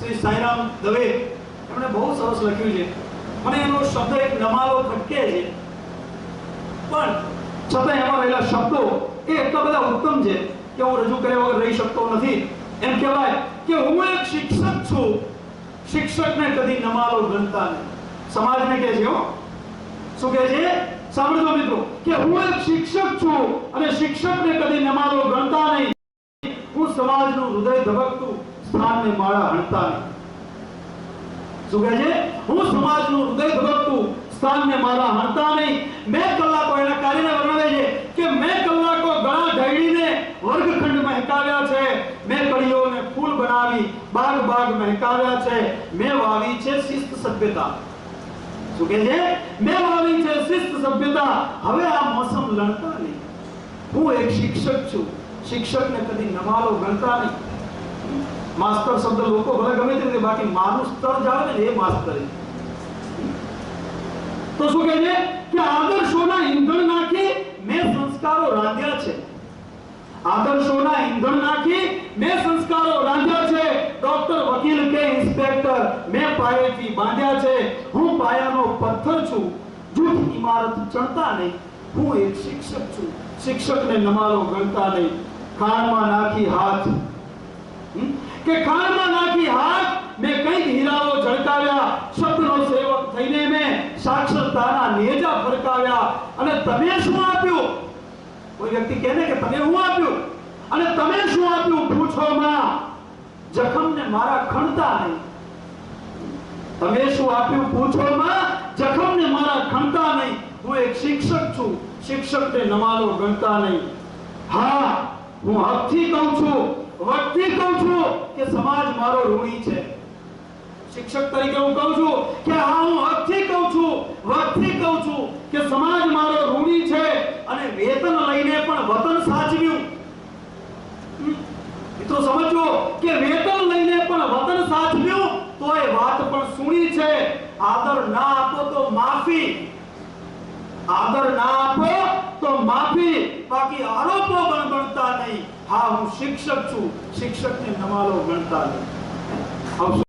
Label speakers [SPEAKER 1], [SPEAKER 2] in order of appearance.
[SPEAKER 1] શ્રી સાઈરામ દવે એમણે બહુ સરસ લખ્યું છે. મને એનો શબ્દ એક નમાલો ખટકે છે. પણ છતાં એમાં રહેલા શબ્દો એ એટલા બધા ઉત્તમ છે કે હું રજૂ કર્યા વગર રહી શકતો નથી. એમ કહેવાય કે હું એક શિક્ષક છું. શિક્ષકને કદી નમાલો ગણતા નહીં. સમાજને કહે છે શું કહે છે? સાંભળજો મિત્રો, કે હું એક શિક્ષક છું અને શિક્ષકને કદી નમાલો ગણતા નહીં. હું સમાજનું હૃદય ધબકતું સ્થાનને માળા હણતા શું કહે છે? હું સમાજનું હૃદય ધબકતું સ્થાનને મારા હણતા નહીં. મેં કલાકો એના કાર્યને વર્ણવે છે કે મેં કલાકો ગળા ઢળીને વર્ગખંડ મહેકાવ્યા છે. મેં કળીઓને ફૂલ બનાવી બાગ બાગ મહેકાવ્યા છે. મેં વાવી છે શિસ્ત સભ્યતા. શું કહે છે? મેં વાવી છે શિસ્ત સભ્યતા. હવે આ મોસમ લણતા નહીં. હું એક શિક્ષક છું. શિક્ષકને કદી નમાલો ગણતા નહીં. માસ્ટર શબ્દ લોકો ભલે ગમે તે બાકી માનું સ્તર જાણે એ માસ્તરી. તો શું કહે છે? કે આદર્શોના ઈંધણ નાખી મેં સંસ્કારો રાંધ્યા છે. આદર્શોના ઈંધણ નાખી મેં સંસ્કારો રાંધ્યા છે. ડોક્ટર વકીલ કે ઇન્સ્પેક્ટર, મેં પાયેથી બાંધ્યા છે. હું પાયાનો પથ્થર છું. જૂઠ ઇમારત ચણતા નહીં. હું એક શિક્ષક છું. શિક્ષકને નમાલો ગણતા નહીં. ખાણમાં નાખી હાથ? કે ખાણમાં નાખી હાથ, મેં કંઈક હીરાઓ ઝળકાવ્યા શબ્દનો સેવક થઈને મેં સાક્ષરતાના નેજા ફરકાવ્યા. અને તમે શું આપ્યું? કોઈ વ્યક્તિ કહે કે તમે હું આપ્યું? અને તમે શું આપ્યું? પૂછો જખમને મારા ખણતા નહીં. તમે શું આપ્યું? પૂછો માં. જખમને મારા ખણતા નહીં. હું એક શિક્ષક છું. શિક્ષકને નમાલો ગણતા નહીં. હા, હું હકથી કહું છું. વટથી કહું છું કે સમાજ મારો ઋણી છે. શિક્ષક તરીકે હું કહું છું કે હા, હું હકથી કહું છું વટથી કહું છું કે સમાજ મારો ઋણી છે અને વેતન લઈને પણ વતન સાચવ્યું. તો સમજો કે વેતન લઈને પણ વતન સાચવ્યું તો એ વાત પણ સુણી છે. આદર ના આપો તો માફી. આદર ના આપો તો માફી. બાકી આરોપો ગણગણતા નહીં. હા હું શિક્ષક છું. શિક્ષકને નમાલો ગણતા નહીં.